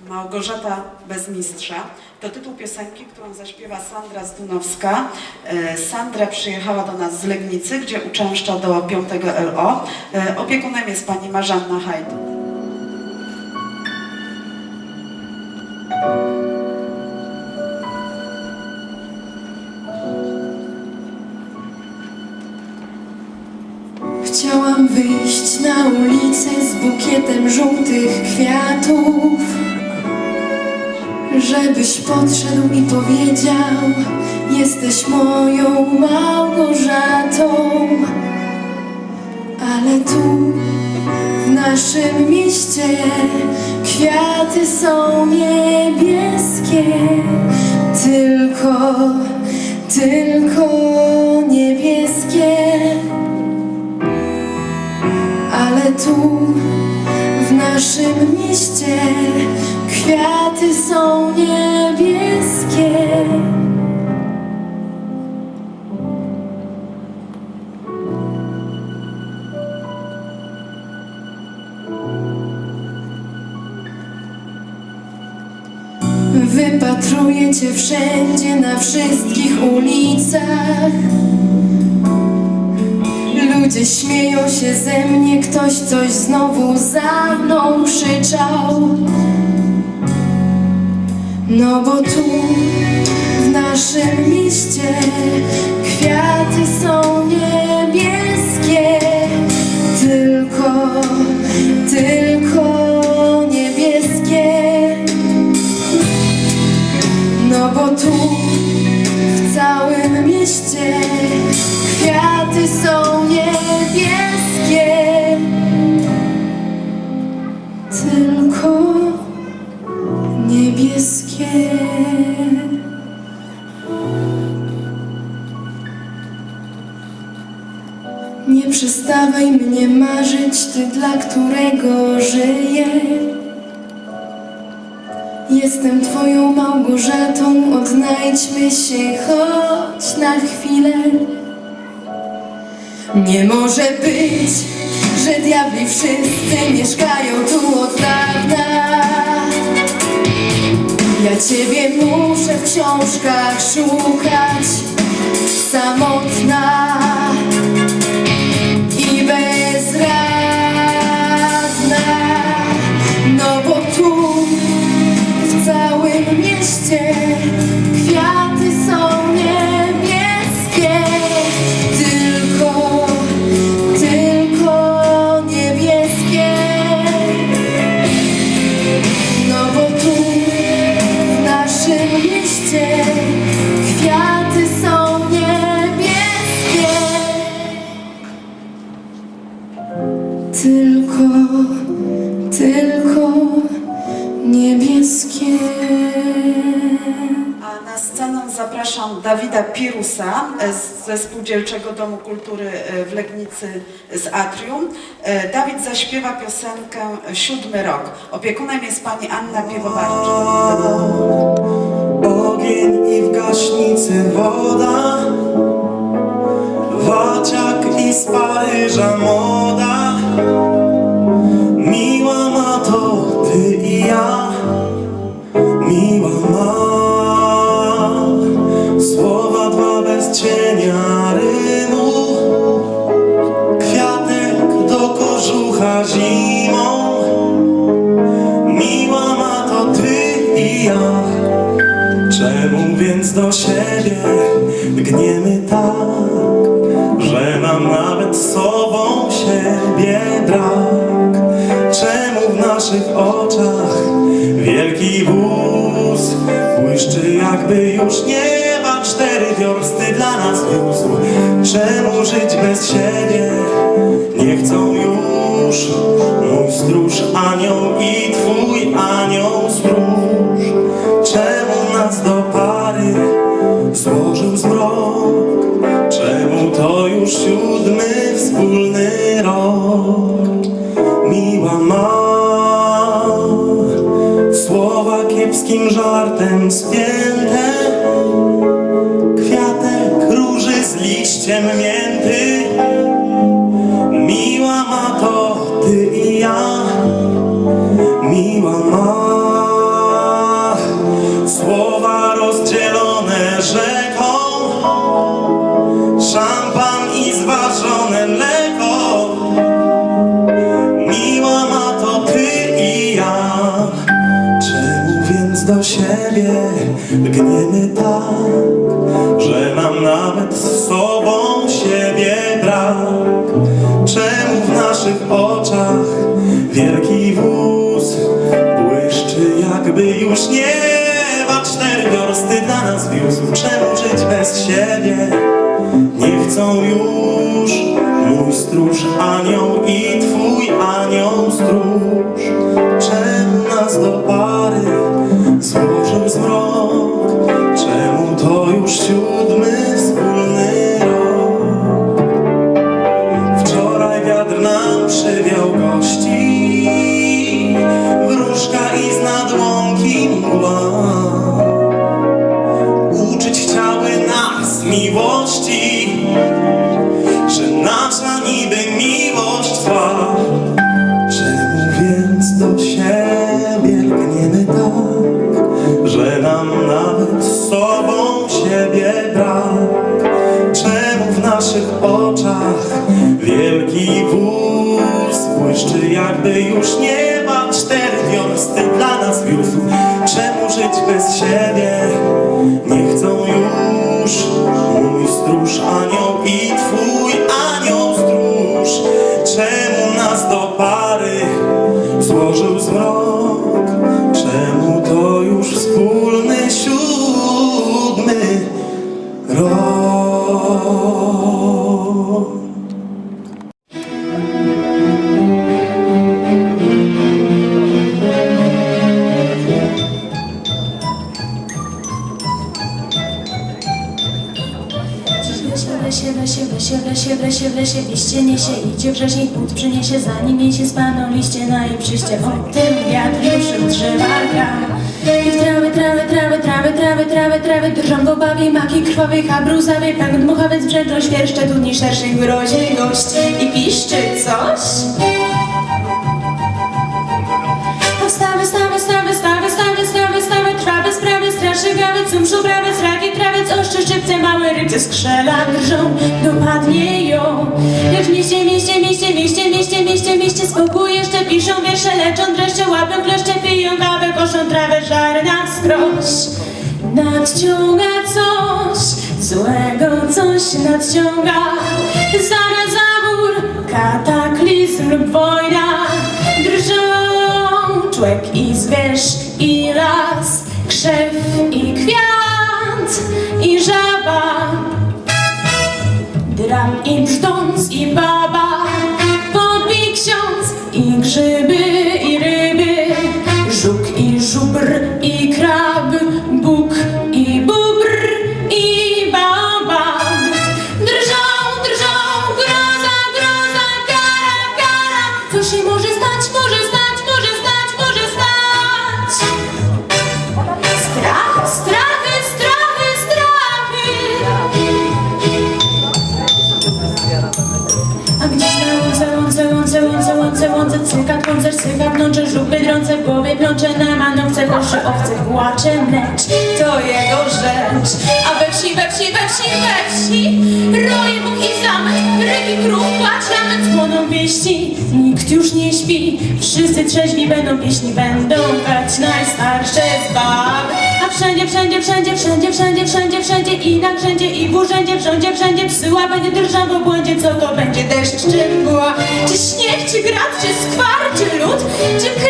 Małgorzata bez mistrza. To tytuł piosenki, którą zaśpiewa Sandra Zdunowska. E, Sandra przyjechała do nas z Legnicy, gdzie uczęszcza do 5 LO. E, Opiekunem jest pani Marzanna Hajduk. Chciałam wyjść na ulicę z bukietem żółtych kwiatów Żebyś podszedł i powiedział Jesteś moją Małgorzatą. Ale tu w naszym mieście Kwiaty są niebieskie. Tylko, tylko niebieskie. Ale tu w naszym mieście kwiaty są niebieskie. Wypatruję cię wszędzie, na wszystkich ulicach. Ludzie śmieją się ze mnie, ktoś coś znowu za mną krzyczał. No bo tu w naszym mieście kwiaty są niebieskie, przestawaj mnie marzyć, ty dla którego żyję. Jestem twoją Małgorzatą, odnajdźmy się choć na chwilę. Nie może być, że diabli wszyscy mieszkają tu od dawna. Ja ciebie muszę w książkach szukać, samotna Tylko, tylko niebieskie. A na scenę zapraszam Dawida Pirusa e, z- ze Spółdzielczego Domu Kultury e, w Legnicy z Atrium. E, Dawid zaśpiewa piosenkę Siódmy Rok. Opiekunem jest pani Anna Piewowarczyk. Ogień i w gaśnicy woda Waciak i z Paryża moda Czemu więc do siebie gniemy tak, że nam nawet sobą siebie brak? Czemu w naszych oczach wielki wóz błyszczy jakby już nieba cztery wiorsty dla nas wiózł? Czemu żyć bez siebie nie chcą już mój stróż anioł i rok? Miła ma. Słowa kiepskim żartem spięte. Kwiatek róży z liściem mięty. Miła ma to ty i ja. Miła ma Gniemy tak, że nam nawet z sobą siebie brak. Czemu w naszych oczach wielki wóz Błyszczy jakby już nie ma cztery wiorsty dla nas wiózł? Czemu żyć bez siebie? Nie chcą już Mój stróż anioł i twój anioł stróż. Czemu nas do lesie, w lesie, w lesie, w lesie, w lesie, w lesie, liście niesie, idzie wcześniej płód przyniesie, zanim się spaną liście na jej przyjście. O tym wiatr w drzewa. I w trawy, trawy, trawy, trawy, trawy, trawy, trawy, drżą w obawie maki krwawej, habruzawie, tak dmucha, więc brzęczą świerszcze, tu dni szerszej mrozie gość i piszczy coś. Stawy, stawy, stawy, stawy, stawy, stawy, stawy, trawy, sprawy, straszy, gawy, cum, szubrawy, oszczy, szczypce, małe rybce, skrzela, drżą, dopadnie ją. Lecz mieście, mieście, mieście, mieście, mieście, mieście, mieście, spokój jeszcze piszą wiersze, leczą dreszcze, łapią kleszcze, piją kawę, koszą trawę, żar na wskroś. Nadciąga coś, złego coś nadciąga, zaraz zabór, kataklizm lub wojna, drżą człek i zwierz i las, krzew i kwiat i żaba, dram i brzdąc i baba, podbij ksiądz i grzyby Miocze na manowce, koszy owce płacze, lecz to jego rzecz. A we wsi, we wsi, we wsi, we wsi roje Bóg i zamek, ryki krów, płacz, lament, płoną pieści. Nikt już nie śpi, wszyscy trzeźwi będą, pieśni będą grać najstarsze z bab. A wszędzie, wszędzie, wszędzie, wszędzie, wszędzie, wszędzie, wszędzie i na wszędzie i w urzędzie, wszędzie, wszędzie psyła będzie drżał w błędzie, co to będzie deszcz czy mgła, czy śnieg, czy grad, czy skwar, czy lód, czy